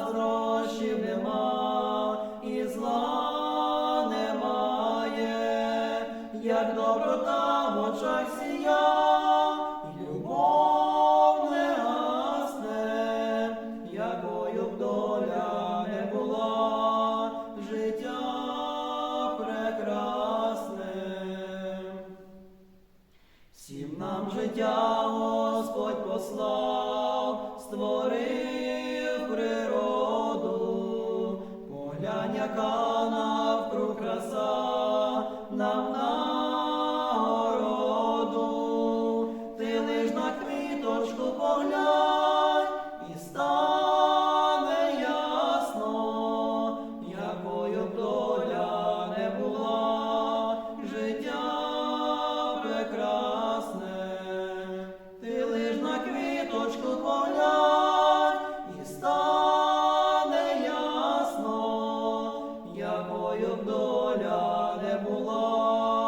заздрощів нема, і зла немає, як доброта в очах сія, і любов не гасне, якою б доля не була, життя прекрасне. Всім нам життя Господь послав, створив яка навкруг нам нагороду, ти лиш на квіточку поглянь. б доля не була.